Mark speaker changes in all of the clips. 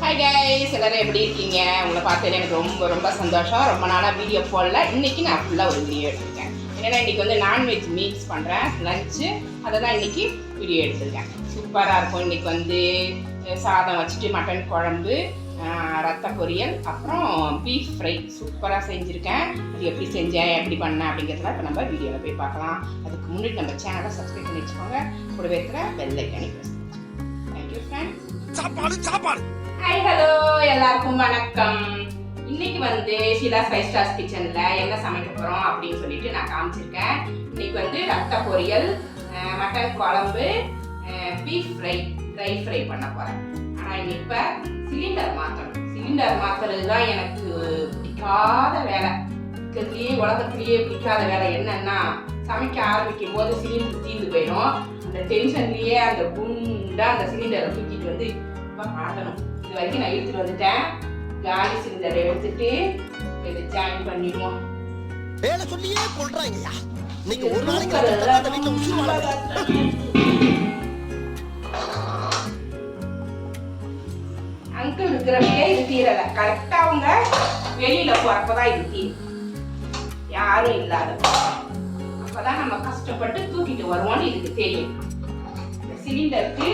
Speaker 1: Hi guys எல்லோரும் எப்படி இருக்கீங்க? உங்களை பார்த்தது எனக்கு ரொம்ப ரொம்ப சந்தோஷம். ரொம்ப நாளாக வீடியோ போடல. இன்றைக்கி நான் ஃபுல்லாக ஒரு வீடியோ எடுத்திருக்கேன். ஏன்னா இன்றைக்கி வந்து நான்வெஜ் மீல்ஸ் பண்ணுறேன் லஞ்சு அதை தான் இன்றைக்கி வீடியோ எடுத்திருக்கேன். சூப்பராக இருக்கும். இன்றைக்கி வந்து சாதம் வச்சுட்டு மட்டன் குழம்பு ரத்த பொரியல் அப்புறம் பீஃப் ஃப்ரை சூப்பராக செஞ்சுருக்கேன். அது எப்படி செஞ்சேன் எப்படி பண்ணேன் அப்படிங்கிறதுலாம் இப்போ நம்ம வீடியோவில் போய் பார்க்கலாம். அதுக்கு முன்னாடி நம்ம சேனலை சப்ஸ்கிரைப் பண்ணி வச்சுக்கோங்க. கூடவே இருக்கிற பெல் ஐக்கானி ப்ரெஸ்
Speaker 2: சாப்பாடு சாப்பாடு.
Speaker 1: ஹாய் ஹலோ எல்லாருக்கும் வணக்கம். இன்னைக்கு வந்து ஷீலா ஃபைவ் ஸ்டார்ஸ் கிச்சன்ல என்ன சமைக்க போறோம் அப்படின்னு சொல்லிட்டு நான் காமிச்சிருக்கேன். இன்னைக்கு வந்து ரத்த பொரியல் மட்டன் குழம்பு பீஃப் ஃப்ரை ட்ரை ஃப்ரை பண்ண போறேன். ஆனா இன்னைக்கு சிலிண்டர் மாத்தணும். சிலிண்டர் மாத்துறது தான் எனக்கு பிடிக்காத வேலை. இருக்கிறதுலயே உலகத்திலேயே பிடிக்காத வேலை என்னன்னா சமைக்க ஆரம்பிக்கும் போது சிலிண்டர் தீர்ந்து போயிடும். அந்த டென்ஷன்லயே அந்த குண்டா அந்த சிலிண்டரை தூக்கிட்டு வந்து இப்ப மாட்டணும் இது வரைக்கும் நான் எடுத்துட்டு வந்துட்டேன். காலி சிலிண்டரை எடுத்துட்டு இதை ஜாயின் பண்ணிடுவோம்.
Speaker 2: வேலை சொல்லியே கொள்றாங்கய்யா. இன்னைக்கு ஒரு நாளைக்கு
Speaker 1: அங்கிள் இருக்கிறப்பயே இது தீரல. கரெக்டா அவங்க வெளியில போறப்பதான் இது தீரும். யாரும் இல்லாத அப்பதான் நம்ம கஷ்டப்பட்டு தூக்கிட்டு வருவோம்னு இதுக்கு தெரியும். இந்த சிலிண்டருக்கு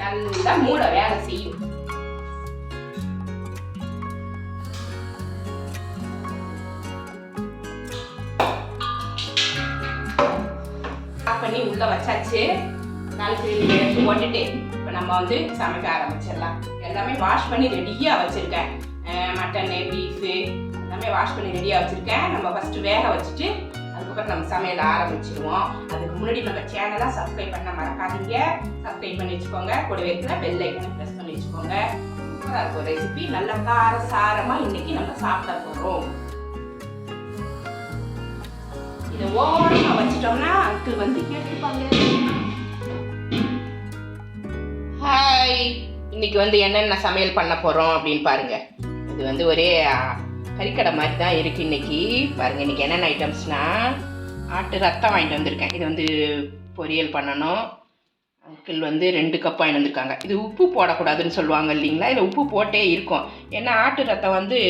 Speaker 1: நல்லா மூட வேலை செய்யும். ஆஃப் பண்ணி உள்ள வச்சாச்சு. நாலு சிலிண்டர் எடுத்து போட்டுட்டு இப்போ நம்ம வந்து சமைக்க ஆரம்பிச்சிடலாம். எல்லாமே வாஷ் பண்ணி ரெடியாக வச்சுருக்கேன். மட்டனு பீஃபு எல்லாமே வாஷ் பண்ணி ரெடியாக வச்சுருக்கேன். நம்ம ஃபஸ்ட்டு வேக வச்சுட்டு அதுக்கப்புறம் நம்ம சமையல் ஆரம்பிச்சிடுவோம் அதுக்கு முன்னாடி நம்ம சேனலை சப்ஸ்கிரைப் பண்ண மறக்காதீங்க. சப்ஸ்கிரைப் பண்ணி வச்சுக்கோங்க. கூடவே இருக்கிற பெல் ஐக்கனை ப்ரெஸ் பண்ணி வச்சுக்கோங்க. சூப்பராக இருக்கும். ரெசிபி நல்ல கார சாரமாக இன்னைக்கு நம்ம சாப்பிட போகிறோம் இதை ஓரமாக வச்சிட்டோம்னா அங்கிள் வந்து கேட்டுப்பாங்க ஹாய் இன்னைக்கு வந்து என்னென்ன சமையல் பண்ண போகிறோம் அப்படின்னு பாருங்க. இது வந்து ஒரே கறிக்கடை மாதிரி தான் இருக்கு இன்னைக்கு. பாருங்க இன்னைக்கு என்னென்ன ஐட்டம்ஸ்னா ஆட்டு ரத்தம் வாங்கிட்டு வந்திருக்கேன். இது வந்து பொரியல் பண்ணணும். அங்கிள் வந்து ரெண்டு கப் வாங்கிட்டு வந்திருக்காங்க. இது உப்பு போடக்கூடாதுன்னு சொல்லுவாங்க இல்லைங்களா? இதில் உப்பு போட்டே இருக்கும். ஏன்னா ஆட்டு ரத்தம் வந்து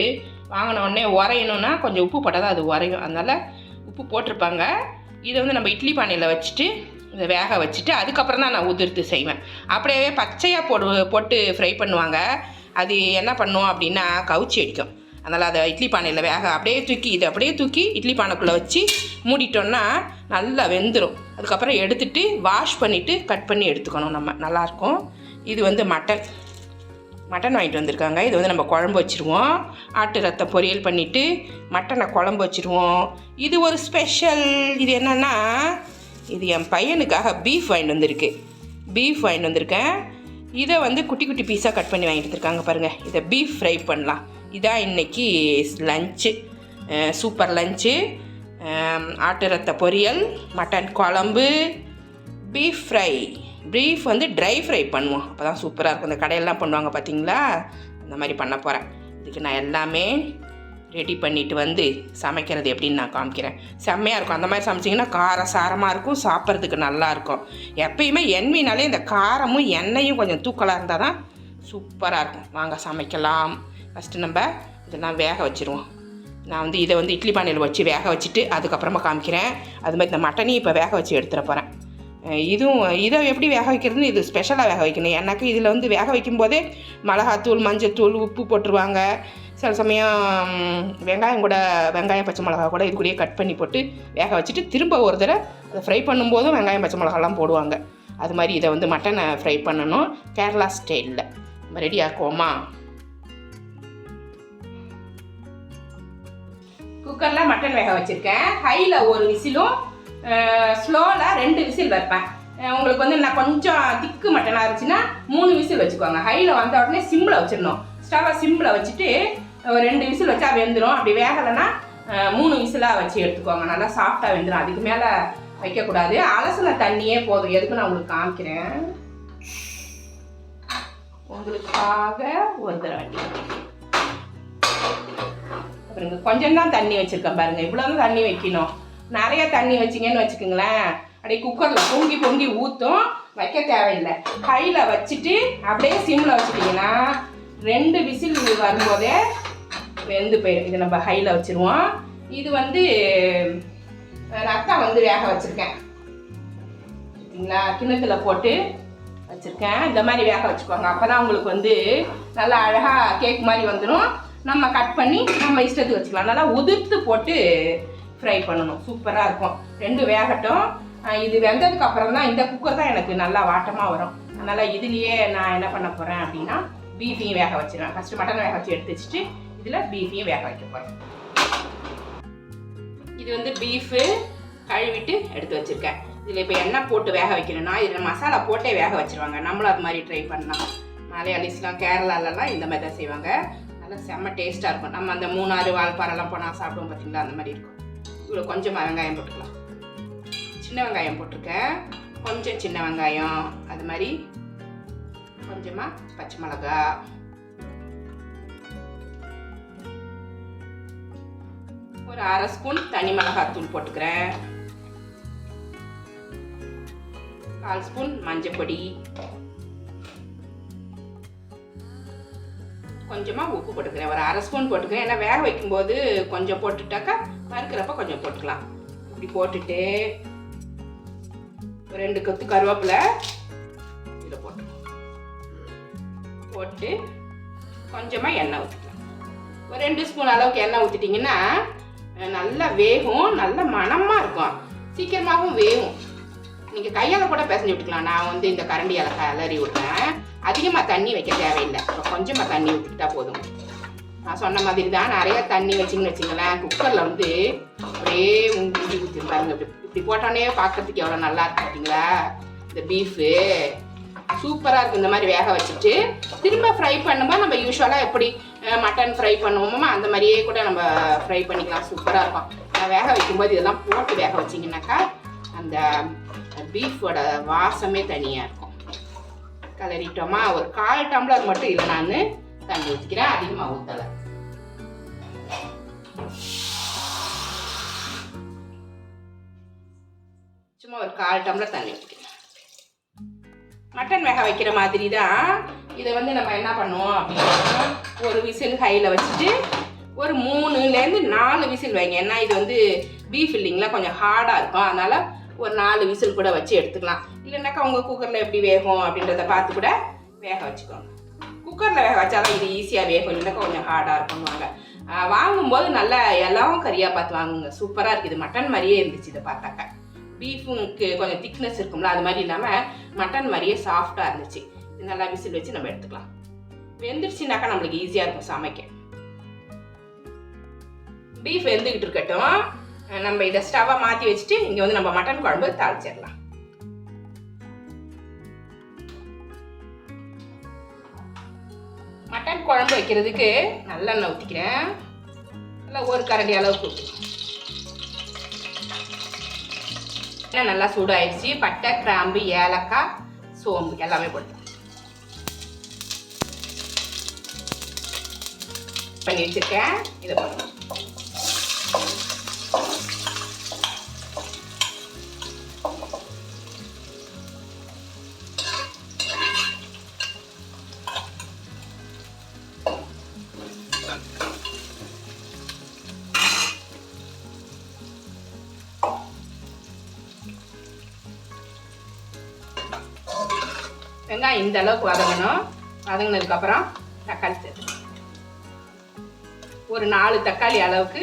Speaker 1: வாங்கின உடனே உரையணும்னா கொஞ்சம் உப்பு போட்டால் தான் அது உரையும். அதனால் உப்பு போட்டிருப்பாங்க. இதை வந்து நம்ம இட்லி பானையில் வச்சுட்டு இதை வேக வச்சுட்டு அதுக்கப்புறம் தான் நான் உதிர்த்து செய்வேன். அப்படியே பச்சையாக போடு போட்டு ஃப்ரை பண்ணுவாங்க. அது என்ன பண்ணும் அப்படின்னா கவுச்சி அடிக்கும். அதனால் அதை இட்லி பானையில் வேக அப்படியே தூக்கி இதை அப்படியே தூக்கி இட்லி பானைக்குள்ளே வச்சு மூடிட்டோன்னா நல்லா வெந்துடும் அதுக்கப்புறம் எடுத்துட்டு வாஷ் பண்ணிவிட்டு கட் பண்ணி எடுத்துக்கணும் நம்ம. நல்லாயிருக்கும் இது வந்து மட்டன் மட்டன் வாங்கிட்டு வந்திருக்காங்க. இது வந்து நம்ம குழம்பு வச்சுருவோம். ஆட்டு ரத்த பொரியல் பண்ணிவிட்டு மட்டனை குழம்பு வச்சுருவோம். இது ஒரு ஸ்பெஷல் இது என்னென்னா இது என் பையனுக்காக பீஃப் வாங்கிட்டு வந்திருக்கு. பீஃப் வாங்கிட்டு வந்திருக்கேன். இதை வந்து குட்டி குட்டி பீஸாக கட் பண்ணி வாங்கிட்டு வந்திருக்காங்க பாருங்கள் இதை பீஃப் ஃப்ரை பண்ணலாம். இதான் இன்னைக்கு லஞ்சு சூப்பர் லஞ்சு ஆட்டு ரத்த பொரியல் மட்டன் குழம்பு பீஃப் ஃப்ரை பீஃப் வந்து ட்ரை ஃப்ரை பண்ணுவோம் அப்போ தான் சூப்பராக இருக்கும். இந்த கடையெல்லாம் பண்ணுவாங்க பார்த்தீங்களா அந்த மாதிரி பண்ண போகிறேன் இதுக்கு நான் எல்லாமே ரெடி பண்ணிட்டு வந்து சமைக்கிறது எப்படின்னு நான் காமிக்கிறேன். செம்மையாக இருக்கும். அந்த மாதிரி சமைச்சிங்கன்னா கார சாரமாக இருக்கும். சாப்பிட்றதுக்கு நல்லாயிருக்கும் எப்பயுமே எண்ணெய்னாலே இந்த காரமும் எண்ணெயும் கொஞ்சம் தூக்கலாக இருந்தால் தான் சூப்பராக இருக்கும். வாங்க சமைக்கலாம். ஃபஸ்ட்டு நம்ம இதெல்லாம் வேக வச்சுருவோம். நான் வந்து இதை வந்து இட்லி பானையில் வச்சு வேக வச்சுட்டு அதுக்கப்புறமா காமிக்கிறேன். அது மாதிரி இந்த மட்டனையும் இப்போ வேக வச்சு எடுத்துகிட்டு போகிறேன் இதுவும் இதை எப்படி வேக வைக்கிறதுன்னு இது ஸ்பெஷலாக வேக வைக்கணும். எனக்கு இதில் வந்து வேக வைக்கும்போதே மிளகாத்தூள் மஞ்சத்தூள் உப்பு போட்டுருவாங்க. சில சமயம் வெங்காயம் கூட வெங்காயம் பச்சை மிளகா கூட இது கூடயே கட் பண்ணி போட்டு வேக வச்சுட்டு திரும்ப ஒரு தடவை அதை ஃப்ரை பண்ணும்போதும் வெங்காயம் பச்சை மிளகாலாம் போடுவாங்க. அது மாதிரி இதை வந்து மட்டனை ஃப்ரை பண்ணணும். கேரளா ஸ்டைலில் ரெடி ஆக்குவோமா? குக்கரில் மட்டன் வேக வச்சுருக்கேன். ஹையில் ஒரு விசிலும் ஸ்லோவில் ரெண்டு விசில் வைப்பேன். உங்களுக்கு வந்து நான் கொஞ்சம் திக்கு மட்டனாக இருந்துச்சுன்னா மூணு விசில் வச்சுக்கோங்க. ஹையில் வந்த உடனே சிம்மில் வச்சிடணும். ஸ்டவ்வை சிம்மில் வச்சுட்டு ஒரு ரெண்டு விசில் வச்சா வெந்துடும் அப்படி வேகலைன்னா மூணு விசிலாக வச்சு எடுத்துக்கோங்க. நல்லா சாஃப்டாக வெந்துடும் அதுக்கு மேலே வைக்கக்கூடாது. அலசின தண்ணியே போதும். எதுக்கு நான் உங்களுக்கு காமிக்கிறேன்? உங்களுக்காக ஒரு தடவை. பாருங்க கொஞ்சம் தான் தண்ணி வச்சுருக்கேன் பாருங்க. தான் தண்ணி வைக்கணும். நிறைய தண்ணி வச்சிங்கன்னு வச்சுக்கோங்களேன். அப்படியே குக்கரில் பொங்கி பொங்கி ஊற்றும் வைக்க தேவையில்லை. கையில் வச்சுட்டு அப்படியே சிம்மில் வச்சுட்டிங்கன்னா ரெண்டு விசில் வரும்போதே வெந்து போயிடும் இது நம்ம ஹையில் வச்சுருவோம். இது வந்து ரத்தம் வந்து வேக வச்சுருக்கேன். சரிங்களா? கிணத்துல போட்டு வச்சுருக்கேன். இந்த மாதிரி வேக வச்சுக்கோங்க. அப்போ தான் உங்களுக்கு வந்து நல்லா அழகாக கேக் மாதிரி வந்துடும் நம்ம கட் பண்ணி நம்ம இஷ்டத்துக்கு வச்சுக்கலாம். நல்லா உதிர்த்து போட்டு ஃப்ரை பண்ணணும். சூப்பராக இருக்கும். ரெண்டு வேகட்டும். இது வெந்ததுக்கு அப்புறம் தான் இந்த குக்கர் தான் எனக்கு நல்லா வாட்டமாக வரும். அதனால் இதுலேயே நான் என்ன பண்ண போகிறேன் அப்படின்னா பீஃபையும் வேக வச்சிருவேன் ஃபஸ்ட்டு மட்டன் வேக வச்சு எடுத்து வச்சுட்டு இதில் பீஃபையும் வேக வைக்க போகிறேன் இது வந்து பீஃபு கழுவிட்டு எடுத்து வச்சிருக்கேன். இதில் இப்போ எண்ணெய் போட்டு வேக வைக்கணும்னா இதில் மசாலா போட்டே வேக வச்சிருவாங்க. நம்மளும் அது மாதிரி ட்ரை பண்ணலாம். மலையாளிஸ்லாம் கேரளாலலாம் இந்த மாதிரி தான் செய்வாங்க. நல்லா செம்ம டேஸ்ட்டாக இருக்கும். நம்ம அந்த மூணாறு வால்பாறைலாம் போனால் சாப்பிடுவோம் பார்த்தீங்களா அந்த மாதிரி இருக்கும். இவ்வளோ கொஞ்சமாக வெங்காயம் போட்டுக்கலாம். சின்ன வெங்காயம் போட்டிருக்கேன். கொஞ்சம் சின்ன வெங்காயம். அது மாதிரி கொஞ்சமாக பச்சை மிளகா. ஒரு அரை ஸ்பூன் தனி மிளகாத்தூள் போட்டுக்கிறேன். கால் ஸ்பூன் மஞ்சள் பொடி கொஞ்சமாக உப்பு போட்டுக்கிறேன். ஒரு அரை ஸ்பூன் போட்டுக்கிறேன். ஏன்னா வேக வைக்கும்போது கொஞ்சம் போட்டுட்டாக்கா வறுக்கிறப்ப கொஞ்சம் போட்டுக்கலாம். இப்படி போட்டுட்டு ஒரு ரெண்டு கொத்து கருவேப்பிலை இதில் போட்டு போட்டு கொஞ்சமாக எண்ணெய் ஊற்றிக்கலாம் ஒரு ரெண்டு ஸ்பூன் அளவுக்கு எண்ணெய் ஊற்றிட்டிங்கன்னா நல்லா வேகும். நல்ல மணமாக இருக்கும். சீக்கிரமாகவும் வேகும். நீங்கள் கையால் கூட பிசைஞ்சு விட்டுக்கலாம் நான் வந்து இந்த கரண்டியால் கலரி விட்றேன் அதிகமாக தண்ணி வைக்க தேவையில்லை. இப்போ கொஞ்சமாக தண்ணி விட்டுக்கிட்டா போதும். நான் சொன்ன மாதிரி தான் நிறைய தண்ணி வச்சிங்கன்னு வச்சுங்களேன் குக்கரில் வந்து அப்படியே ஊற்றி ஊற்றிருப்பாங்க இப்படி இப்படி போட்டோன்னே பார்க்கறதுக்கு எவ்வளோ நல்லா இருக்கு பார்த்தீங்களா இந்த பீஃபு சூப்பராக இருக்கும். இந்த மாதிரி வேக வச்சுட்டு திரும்ப ஃப்ரை பண்ணும்போது நம்ம யூஸ்வலாக எப்படி மட்டன் ஃப்ரை பண்ணுவோமோ அந்த மாதிரியே கூட நம்ம ஃப்ரை பண்ணிக்கலாம். சூப்பராக இருக்கும். நான் வேக வைக்கும்போது இதெல்லாம் போட்டு வேக வச்சிங்கனாக்கா அந்த பீஃபோட வாசமே தனியாக இருக்கும். கலரிட்டோமா? ஒரு கால் டம்ளர் மட்டும் இதை நான் தண்ணி ஊற்றிக்கிறேன் அதிகமாக ஊற்றலை சும்மா ஒரு கால் டம்ளர் தண்ணி ஊற்றிக்கிறேன் மட்டன் வேக வைக்கிற மாதிரி தான் இதை வந்து நம்ம என்ன பண்ணுவோம் அப்படின்னா ஒரு விசில் ஹையில் வச்சுட்டு ஒரு மூணுலேருந்து நாலு விசில் வைங்க. ஏன்னா இது வந்து பீஃப் இல்லைங்களா? கொஞ்சம் ஹார்டாக இருக்கும். அதனால் ஒரு நாலு விசில் கூட வச்சு எடுத்துக்கலாம். இல்லைன்னாக்கா உங்கள் குக்கரில் எப்படி வேகும் அப்படின்றத பார்த்து கூட வேக வச்சுக்கோங்க. குக்கரில் வேக வச்சாதான் இது ஈஸியாக வேகும். இல்லைனாக்கா கொஞ்சம் ஹார்டாக இருக்கும்வாங்க வாங்கும்போது நல்லா எல்லாம் கறியாக பார்த்து வாங்குங்க. சூப்பராக இருக்குது இது மட்டன் மாதிரியே இருந்துச்சு இதை பார்த்தாக்கா. பீஃபுக்கு கொஞ்சம் திக்னஸ் இருக்கும்ல அது மாதிரி இல்லாமல் மட்டன் மாதிரியே சாஃப்டாக இருந்துச்சு. நல்லா விசில் வச்சு நம்ம எடுத்துக்கலாம். வெந்துருச்சுனாக்கா நம்மளுக்கு ஈஸியாக இருக்கும் சமைக்க. பீஃப் வெந்துக்கிட்டு இருக்கட்டும். நம்ம இதை ஸ்டவ்வை மாற்றி வச்சுட்டு இங்கே வந்து நம்ம மட்டன் குழம்பு தாளிச்சிடலாம். மட்டன் குழம்பு வைக்கிறதுக்கு நல்லெண்ணெய் ஊற்றிக்கிறேன் நல்லா ஒரு கரண்டி அளவுக்கு ஊற்றிக்கிறேன் எண்ணெய் நல்லா சூடாயிடுச்சு. பட்டை கிராம்பு ஏலக்காய் சோம்பு எல்லாமே போட்டு பண்ணி வச்சிருக்கேன். இதை பண்ணுவோம் இந்த அளவுக்கு வதங்கணும். வதங்கினதுக்கப்புறம் தக்காளி சேர்த்து ஒரு நாலு தக்காளி அளவுக்கு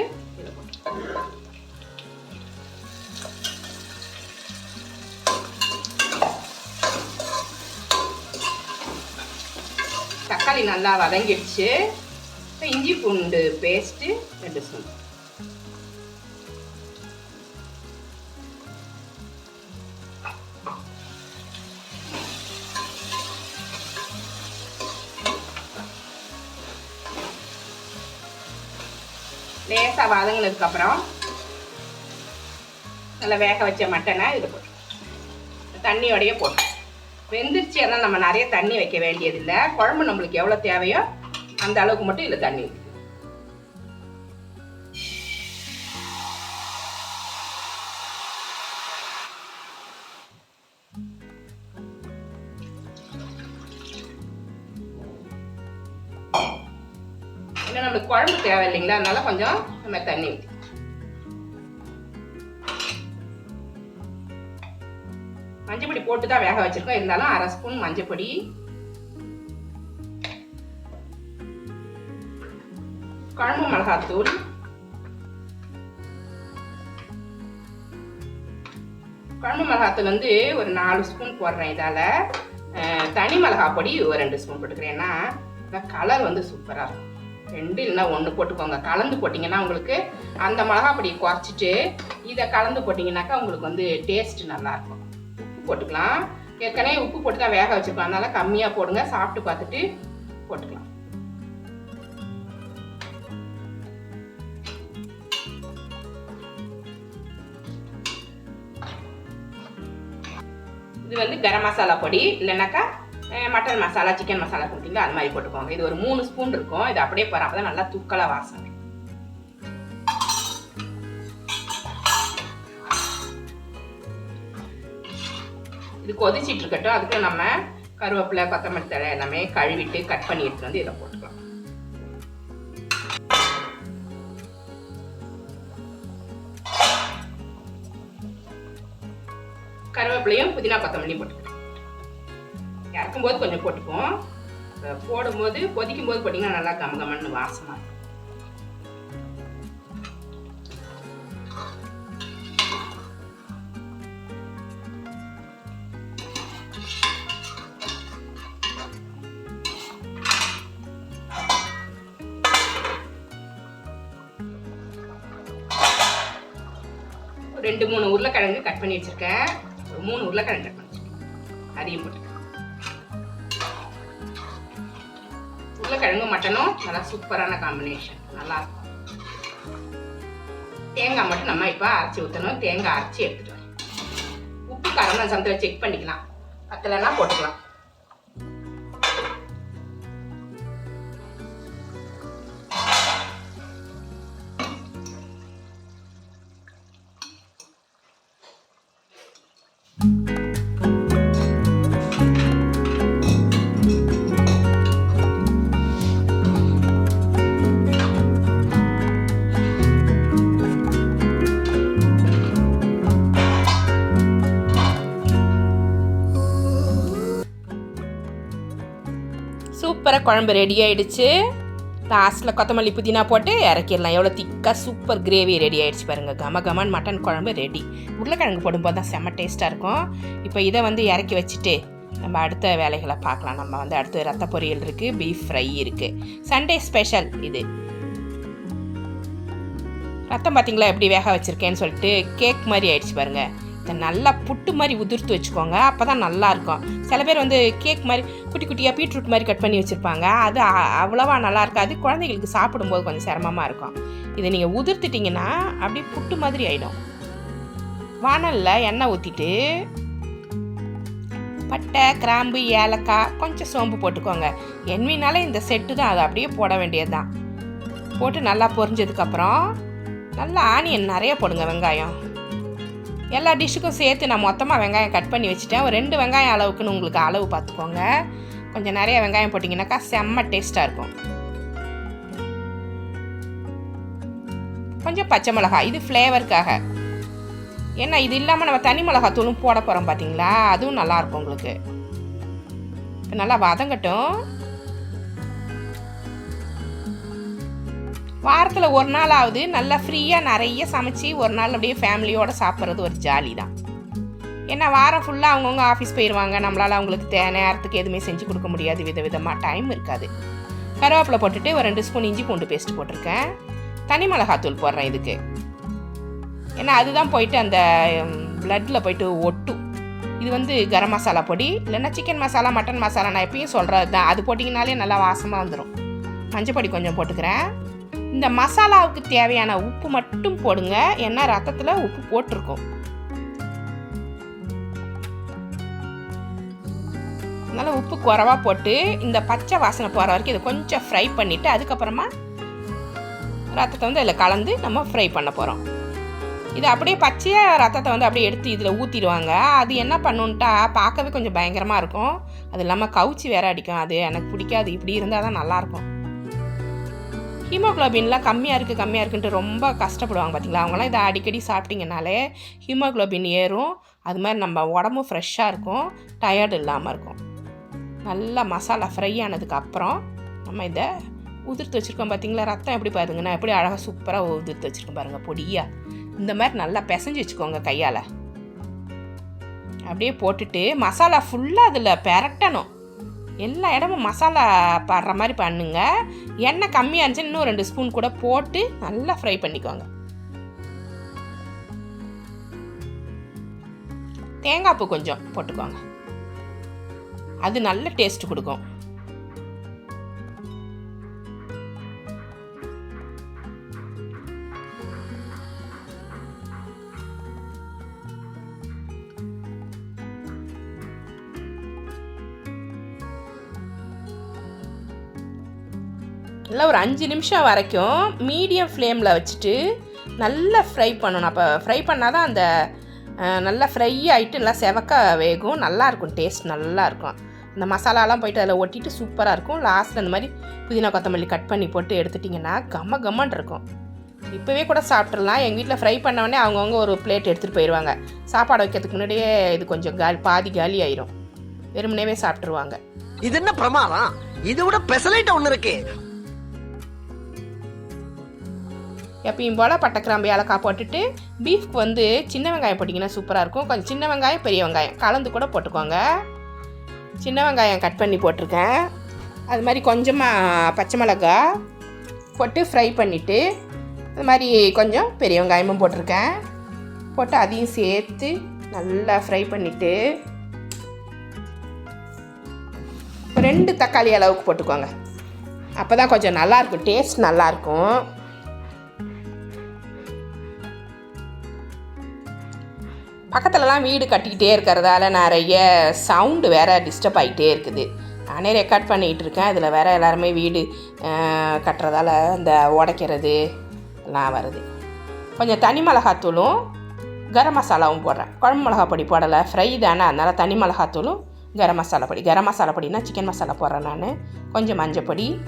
Speaker 1: தக்காளி நல்லா வதங்கிடுச்சு. இப்போ இஞ்சி பூண்டு பேஸ்ட்டு ரெண்டு ஸ்பூன். லேசாக வதங்கினதுக்கப்புறம் நல்லா வேக வச்ச மட்டனை இது போட்டு தண்ணியோடையே போட்டு. வெந்துருச்சு ஆனால் நம்ம நிறைய தண்ணி வைக்க வேண்டியது வேண்டியதில்லை. குழம்பு நம்மளுக்கு எவ்வளோ தேவையோ அந்த அளவுக்கு மட்டும் இல்லை தண்ணி ஏன்னா நம்மளுக்கு குழம்பு தேவை இல்லைங்களா? அதனால கொஞ்சம் நம்ம தண்ணி ஊற்றி மஞ்சப்பொடி போட்டு தான் வேக வச்சிருக்கோம். இருந்தாலும் அரை ஸ்பூன் மஞ்சப்பொடி. குழம்பு மிளகாத்தூள். குழம்பு மிளகாத்தூள் வந்து ஒரு நாலு ஸ்பூன் போடுறேன் இதால். தனி மிளகா பொடி ஒரு ரெண்டு ஸ்பூன் போட்டுக்கிறேன். ஏன்னா கலர் வந்து சூப்பராக இருக்கும். ரெண்டு இல்லைன்னா ஒன்று போட்டுக்கோங்க. கலந்து போட்டிங்கன்னா உங்களுக்கு அந்த மிளகா பொடியை குறைச்சிட்டு இதை கலந்து போட்டிங்கனாக்கா உங்களுக்கு வந்து டேஸ்ட் நல்லாயிருக்கும் உப்பு போட்டுக்கலாம். ஏற்கனவே உப்பு போட்டு தான் வேக வச்சுருக்கோம். அதனால் கம்மியாக போடுங்க. சாப்பிட்டு பார்த்துட்டு போட்டுக்கலாம். இது வந்து கரம் மசாலா பொடி. இல்லைனாக்கா மட்டன் மசாலா சிக்கன் மசாலா கொடுத்தீங்களா அது மாதிரி போட்டுக்கோங்க. இது ஒரு மூணு ஸ்பூன் இருக்கும். இது அப்படியே போகிற அப்போ தான் நல்லா தூக்கலாக வாசனை இது கொதிச்சிட்டு இருக்கட்டும். அதுக்கு நம்ம கருவேப்பிலை கொத்தமல்லி தழை எல்லாமே கழுவிட்டு கட் பண்ணி எடுத்துட்டு வந்து இதை போட்டுக்கலாம். கருவேப்பிலையும் புதினா கொத்தமல்லியும் போட்டுக்கலாம். இறக்கும்போது கொஞ்சம் போட்டுப்போம் போடும்போது கொதிக்கும் போது போட்டிங்கன்னா நல்லா கம கமன்னு வாசமா இருக்கும். ரெண்டு மூணு உருளைக்கிழங்கு கட் பண்ணி வச்சிருக்கேன். ஒரு மூணு உருளைக்கிழங்கு கட் பண்ணி வச்சிருக்கேன். அதையும் போட்டுக்கலாம். உருளைக்கிழங்கு மட்டனும் நல்லா சூப்பரான காம்பினேஷன் நல்லா இருக்கும். தேங்காய் மட்டும் நம்ம இப்போ அரைச்சி ஊற்றணும் தேங்காய் அரைச்சி எடுத்துட்டு வரேன். உப்பு காரம் நான் சமத்தில் செக் பண்ணிக்கலாம். பத்தலைன்னா போட்டுக்கலாம். குழம்பு ரெடி ஆயிடுச்சு. லாஸ்ட்டில் கொத்தமல்லி புதினா போட்டு இறக்கிடலாம். எவ்வளோ திக்காக சூப்பர் கிரேவி ரெடி ஆகிடுச்சு பாருங்கள் கம கமன் மட்டன் குழம்பு ரெடி உருளைக்கிழங்கு போடும்போது தான் செம்ம டேஸ்ட்டாக இருக்கும். இப்போ இதை வந்து இறக்கி வச்சுட்டு நம்ம அடுத்த வேலைகளை பார்க்கலாம். நம்ம வந்து அடுத்து ரத்த பொரியல் இருக்குது பீஃப் ஃப்ரை இருக்குது சண்டே ஸ்பெஷல் இது. ரத்தம் பார்த்தீங்களா எப்படி வேக வச்சுருக்கேன்னு சொல்லிட்டு கேக் மாதிரி ஆயிடுச்சு பாருங்கள் இதை நல்லா புட்டு மாதிரி உதிர்த்து வச்சுக்கோங்க அப்போ தான் நல்லாயிருக்கும் சில பேர் வந்து கேக் மாதிரி குட்டி குட்டியாக பீட்ரூட் மாதிரி கட் பண்ணி வச்சுருப்பாங்க. அது அவ்வளோவா நல்லா இருக்காது. குழந்தைகளுக்கு சாப்பிடும்போது கொஞ்சம் சிரமமாக இருக்கும். இதை நீங்கள் உதிர்த்துட்டிங்கன்னா அப்படியே புட்டு மாதிரி ஆகிடும் வானலில் எண்ணெய் ஊற்றிட்டு பட்டை கிராம்பு ஏலக்காய் கொஞ்சம் சோம்பு போட்டுக்கோங்க. என்வினாலே இந்த செட்டு தான். அது அப்படியே போட வேண்டியது தான் போட்டு நல்லா பொரிஞ்சதுக்கப்புறம் நல்லா ஆனியன் நிறைய போடுங்க வெங்காயம். எல்லா டிஷ்ஷுக்கும் சேர்த்து நான் மொத்தமாக வெங்காயம் கட் பண்ணி வச்சுட்டேன். ஒரு ரெண்டு வெங்காயம் அளவுக்குன்னு உங்களுக்கு அளவு பார்த்துக்கோங்க. கொஞ்சம் நிறைய வெங்காயம் போட்டிங்கனாக்கா செம்ம டேஸ்ட்டாக இருக்கும். கொஞ்சம் பச்சை மிளகாய் இது ஃப்ளேவருக்காக. ஏன்னா இது இல்லாமல் நம்ம தனி மிளகாய் தூளும் போட போகிறோம் பார்த்தீங்களா அதுவும் நல்லாயிருக்கும் உங்களுக்கு. நல்லா வதங்கட்டும். வாரத்தில் ஒரு நாள் ஆகுது நல்லா ஃப்ரீயாக நிறைய சமைச்சு ஒரு நாள் அப்படியே ஃபேமிலியோடு சாப்பிட்றது ஒரு ஜாலி தான். ஏன்னா வாரம் ஃபுல்லாக அவங்கவுங்க ஆஃபீஸ் போயிடுவாங்க நம்மளால் அவங்களுக்கு தே நேரத்துக்கு எதுவுமே செஞ்சு கொடுக்க முடியாது. வித விதமாக டைம் இருக்காது. கருவேப்பிலை போட்டுட்டு ஒரு ரெண்டு ஸ்பூன் இஞ்சி பூண்டு பேஸ்ட் போட்டிருக்கேன். தனி மிளகாத்தூள் போடுறேன் இதுக்கு. ஏன்னா அதுதான் போயிட்டு அந்த பிளட்டில் போயிட்டு ஒட்டும். இது வந்து கரம் மசாலா பொடி. இல்லைன்னா சிக்கன் மசாலா மட்டன் மசாலா நான் எப்பயும் சொல்கிறது தான் அது போட்டிங்கனாலே நல்லா வாசமாக வந்துடும் மஞ்சள் பொடி கொஞ்சம் போட்டுக்கிறேன். இந்த மசாலாவுக்கு தேவையான உப்பு மட்டும் போடுங்க. ஏன்னா ரத்தத்தில் உப்பு போட்டிருக்கோம். அதனால் உப்பு குறவா போட்டு இந்த பச்சை வாசனை போகிற வரைக்கும் இதை கொஞ்சம் ஃப்ரை பண்ணிவிட்டு அதுக்கப்புறமா ரத்தத்தை வந்து அதில் கலந்து நம்ம ஃப்ரை பண்ண போகிறோம் இது அப்படியே பச்சையாக ரத்தத்தை வந்து அப்படியே எடுத்து இதில் ஊற்றிடுவாங்க அது என்ன பண்ணுன்ட்டா பார்க்கவே கொஞ்சம் பயங்கரமாக இருக்கும். அது இல்லாமல் கவுச்சி வேற அடிக்கும். அது எனக்கு பிடிக்காது. இப்படி இருந்தால் தான் நல்லாயிருக்கும் ஹீமோக்ளோபின்லாம் கம்மியாக இருக்குது கம்மியாக இருக்குன்ட்டு ரொம்ப கஷ்டப்படுவாங்க பார்த்தீங்களா அவங்களாம் இதை அடிக்கடி சாப்பிட்டீங்கனாலே ஹீமோக்ளோபின் ஏறும். அது மாதிரி நம்ம உடம்பும் ஃப்ரெஷ்ஷாக இருக்கும் டயர்டு இல்லாமல் இருக்கும். நல்லா மசாலா ஃப்ரை ஆனதுக்கப்புறம் நம்ம இதை உதிர்த்து வச்சுருக்கோம் பார்த்தீங்களா ரத்தம் எப்படி பாருங்கன்னா எப்படி அழகாக சூப்பராக உதிர்த்து வச்சுருக்கோம் பாருங்கள் பொடியாக இந்த மாதிரி நல்லா பிசைஞ்சு வச்சுக்கோங்க கையால். அப்படியே போட்டுட்டு மசாலா ஃபுல்லாக அதில் பெரட்டணும். எல்லா இடமும் மசாலா படுற மாதிரி பண்ணுங்க. எண்ணெய் கம்மியாக இருந்துச்சு இன்னும் ரெண்டு ஸ்பூன் கூட போட்டு நல்லா ஃப்ரை பண்ணிக்கோங்க. தேங்காய் பூ கொஞ்சம் போட்டுக்கோங்க. அது நல்ல டேஸ்ட் கொடுக்கும். நல்லா ஒரு அஞ்சு நிமிஷம் வரைக்கும் மீடியம் ஃப்ளேமில் வச்சுட்டு நல்லா ஃப்ரை பண்ணணும். அப்போ ஃப்ரை பண்ணால் தான் அந்த நல்லா ஃப்ரை ஆகிட்டு நல்லா செவக்க வேகும். நல்லாயிருக்கும் டேஸ்ட் நல்லாயிருக்கும் இந்த மசாலாலாம் போயிட்டு அதில் ஒட்டிட்டு சூப்பராக இருக்கும். லாஸ்ட்டில் இந்த மாதிரி புதினா கொத்தமல்லி கட் பண்ணி போட்டு எடுத்துட்டிங்கன்னா கம்ம கம்மன் இருக்கும். இப்போவே கூட சாப்பிட்றலாம் எங்கள் வீட்டில் ஃப்ரை பண்ணவொடனே அவங்கவுங்க ஒரு பிளேட் எடுத்துகிட்டு போயிடுவாங்க சாப்பாடு வைக்கிறதுக்கு முன்னாடியே இது கொஞ்சம் காலி பாதி காலி ஆயிரும். வெறுமனேவே சாப்பிட்ருவாங்க
Speaker 2: இது என்ன பிரமாதம்? இது விட பெசலைட் ஒன்று இருக்கு.
Speaker 1: எப்பயும் போல் பட்டை கிராம்பு ஏலக்காய் போட்டுட்டு பீஃப்க்கு வந்து சின்ன வெங்காயம் போட்டிங்கன்னா சூப்பராக இருக்கும். கொஞ்சம் சின்ன வெங்காயம் பெரிய வெங்காயம். கலந்து கூட போட்டுக்கோங்க. சின்ன வெங்காயம் கட் பண்ணி போட்டிருக்கேன். அது மாதிரி கொஞ்சமாக பச்சை மிளகா போட்டு ஃப்ரை பண்ணிவிட்டு அது மாதிரி கொஞ்சம் பெரிய வெங்காயமும் போட்டிருக்கேன். போட்டு அதையும் சேர்த்து நல்லா ஃப்ரை பண்ணிவிட்டு ரெண்டு தக்காளி அளவுக்கு போட்டுக்கோங்க. அப்போ தான் கொஞ்சம் நல்லாயிருக்கும் டேஸ்ட் நல்லாயிருக்கும் பக்கத்துலலாம் வீடு கட்டிக்கிட்டே இருக்கிறதால நிறைய சவுண்டு வேற டிஸ்டர்ப் ஆகிட்டே இருக்குது. நானே ரெக்கார்ட் பண்ணிகிட்டு இருக்கேன். இதில் வேற எல்லாருமே வீடு கட்டுறதால இந்த உடைக்கிறது எல்லாம் வருது. கொஞ்சம் தனி மிளகாத்தூளும் கரம் மசாலாவும் போடுறேன். குழம்பு மிளகா பொடி போடலை. ஃப்ரை தானே. அதனால் தனி மிளகாத்தூளும் கரம் மசாலா பொடி. கரம் மசாலா பொடினா சிக்கன் மசாலா போடுறேன் நான். கொஞ்சம் மஞ்சள் பொடி.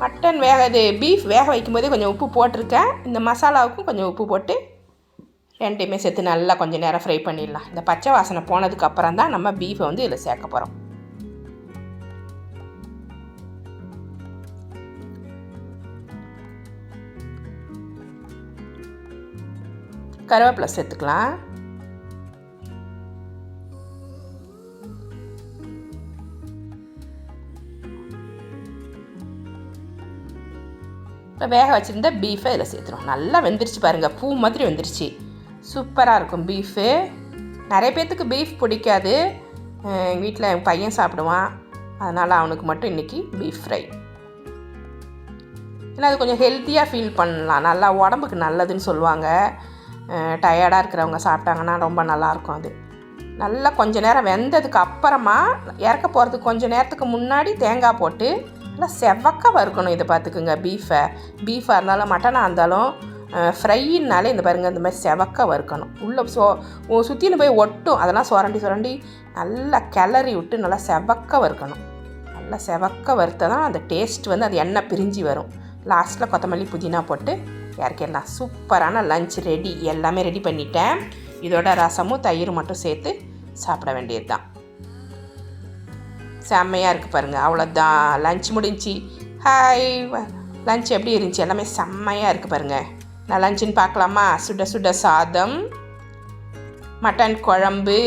Speaker 1: மட்டன் வேக இது பீஃப் வேக வைக்கும்போதே கொஞ்சம் உப்பு போட்டிருக்கேன். இந்த மசாலாவுக்கும் கொஞ்சம் உப்பு போட்டு ரெண்டையுமே சேர்த்து நல்லா கொஞ்சம் நேரம் ஃப்ரை பண்ணிடலாம். இந்த பச்சை வாசனை போனதுக்கப்புறம் தான் நம்ம பீஃபை வந்து இதில் சேர்க்க போகிறோம் கருவேப்பிலை சேர்த்துக்கலாம். இப்போ வேக வச்சுருந்த பீஃபை இதில் சேர்த்துரும் நல்லா வெந்துருச்சு பாருங்கள் பூ மாதிரி வெந்துருச்சு. சூப்பராக இருக்கும் பீஃபு. நிறைய பேர்த்துக்கு பீஃப் பிடிக்காது. எங்கள் வீட்டில் என் பையன் சாப்பிடுவான். அதனால் அவனுக்கு மட்டும் இன்றைக்கி பீஃப் ஃப்ரை. ஏன்னா அது கொஞ்சம் ஹெல்த்தியாக ஃபீல் பண்ணலாம். நல்லா உடம்புக்கு நல்லதுன்னு சொல்லுவாங்க. டயர்டாக இருக்கிறவங்க சாப்பிட்டாங்கன்னா ரொம்ப நல்லாயிருக்கும் அது. நல்லா கொஞ்சம் நேரம் வெந்ததுக்கு அப்புறமா இறக்க போகிறதுக்கு கொஞ்சம் நேரத்துக்கு முன்னாடி தேங்காய் போட்டு நல்லா செவக்க வறுக்கணும் இதை பார்த்துக்குங்க பீஃபை. பீஃபாக இருந்தாலும் மட்டனாக இருந்தாலும் ஃப்ரைனாலே இந்த பாருங்கள் இந்த மாதிரி செவக்க வறுக்கணும். உள்ளே சோ சுற்றின்னு போய் ஒட்டும். அதெல்லாம் சுரண்டி சுரண்டி நல்லா கிளறி விட்டு நல்லா செவக்க வறுக்கணும். நல்லா செவக்க வறுத்த தான் அந்த டேஸ்ட் வந்து அது எண்ணெய் பிரிஞ்சு வரும். லாஸ்ட்டில் கொத்தமல்லி புதினா போட்டு இறக்கிடலாம். சூப்பரான லஞ்ச் ரெடி எல்லாமே ரெடி பண்ணிட்டேன். இதோட ரசமும் தயிர் மட்டும் சேர்த்து சாப்பிட வேண்டியது தான் செம்மையாக இருக்குது பாருங்கள் அவ்வளோதான் லஞ்ச் முடிஞ்சு. ஹாய் லஞ்ச் எப்படி இருந்துச்சு? எல்லாமே செம்மையாக இருக்குது பாருங்கள் நல்லாச்சுன்னு பார்க்கலாமா? சுட சுட சாதம் மட்டன் குழம்பு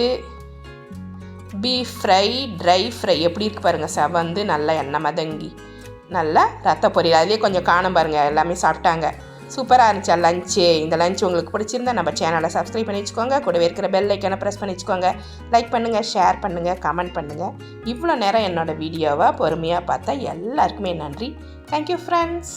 Speaker 1: பீஃப் ஃப்ரை ட்ரை ஃப்ரை எப்படி இருக்கு பாருங்கள் செவந்து நல்லா எண்ணெய் மதங்கி. நல்லா ரத்த பொரியல். அதுலேயே கொஞ்சம் காணும் பாருங்கள் எல்லாமே சாப்பிட்டாங்க. சூப்பராக இருந்துச்சு லஞ்சு இந்த லஞ்ச் உங்களுக்கு பிடிச்சிருந்தா நம்ம சேனலை சப்ஸ்கிரைப் பண்ணி வச்சுக்கோங்க. கூடவே இருக்கிற பெல் ஐக்கனை ப்ரெஸ் பண்ணி வச்சுக்கோங்க. லைக் பண்ணுங்கள் ஷேர் பண்ணுங்கள் கமெண்ட் பண்ணுங்கள் இவ்வளோ நேரம் என்னோடய வீடியோவை பொறுமையாக பார்த்தா எல்லாருக்குமே நன்றி. Thank you friends